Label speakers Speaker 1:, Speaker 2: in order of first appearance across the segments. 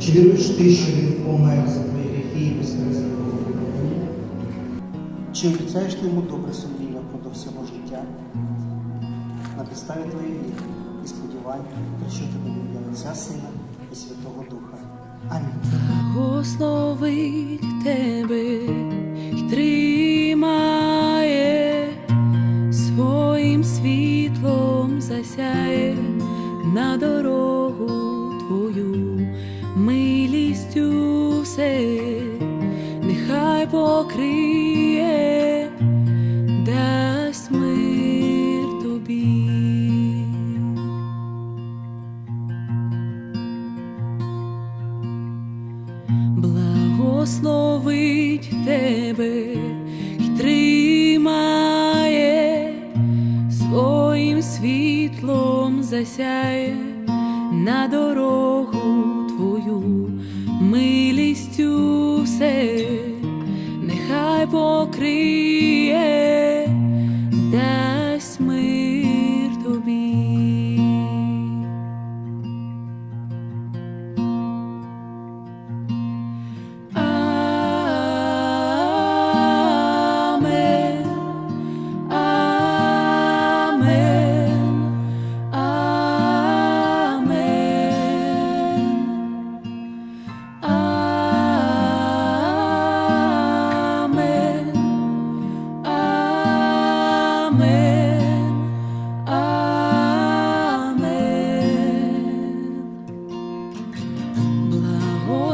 Speaker 1: Чи віруєш ти, що він помер за твої гріхи і воскрес Чи обіцяєш ти йому добре сумління впродовж всього життя? На підставі твоєї віри і сподівань, про що тебе в ім'я Отця Сина і Святого Духа. Амінь.
Speaker 2: Благословить тебе й тримає, своїм світлом засяє на дорогу благословить тебе й тримає, своїм світлом засяє на дорогу твою, милістю все, нехай покриє,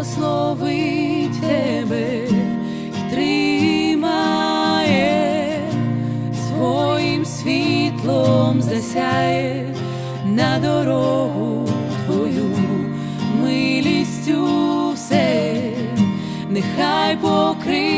Speaker 2: Благословить тебе і тримає, своїм світлом засяє на дорогу твою, милістю все, нехай покриє,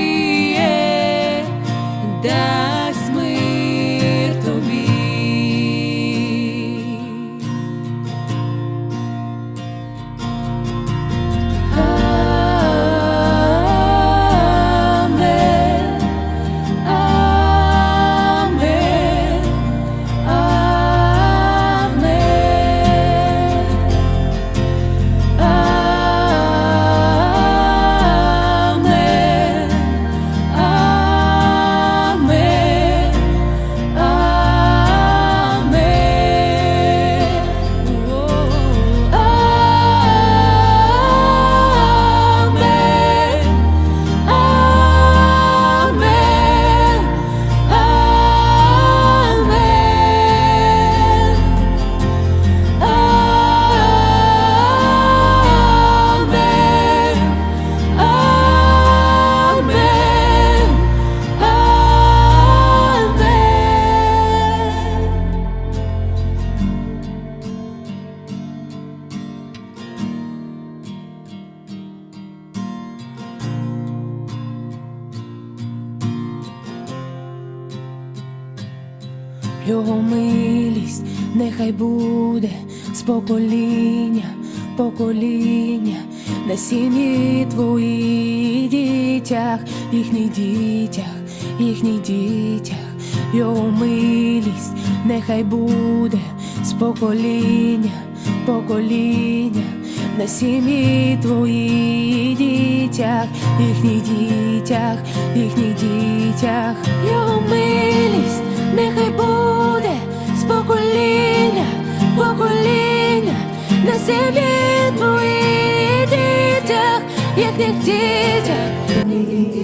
Speaker 2: Його милість нехай буде з покоління, покоління, на сім'ї твої дітях, їхніх дітях, їхніх дітях, його милість нехай буде з покоління, покоління, на сім'ї твої дітях, їхніх дітях, їхніх дітях, його милість нехай буде з покоління, покоління на землі твоїх дітях, як не дітях, як не дітях.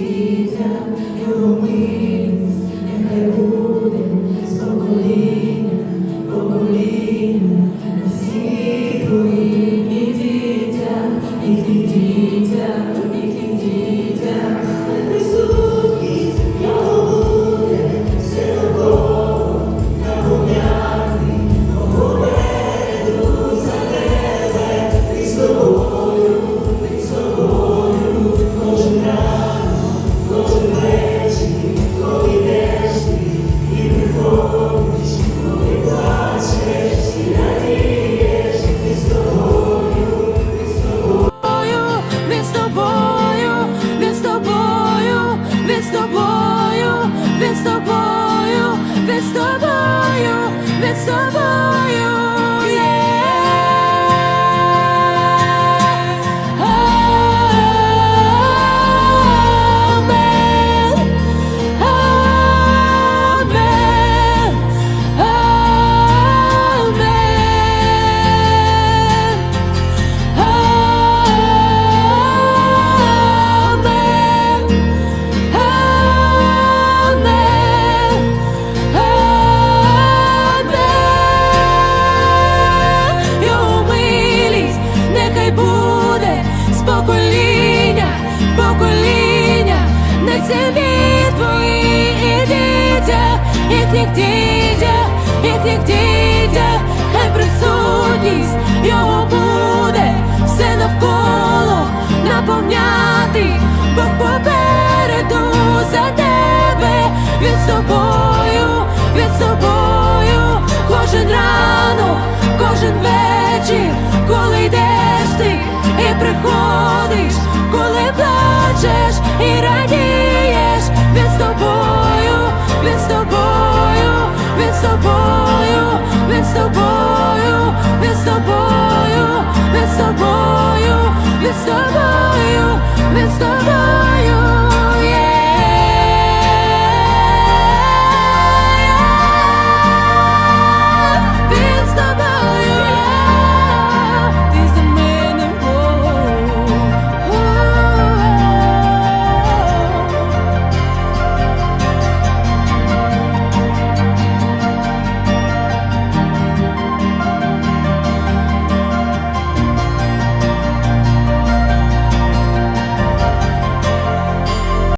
Speaker 2: Цебі твої і дітя, їхніх дітя, їхніх дітя, хай присутність його. з тобою, від з тобою, від з тобою.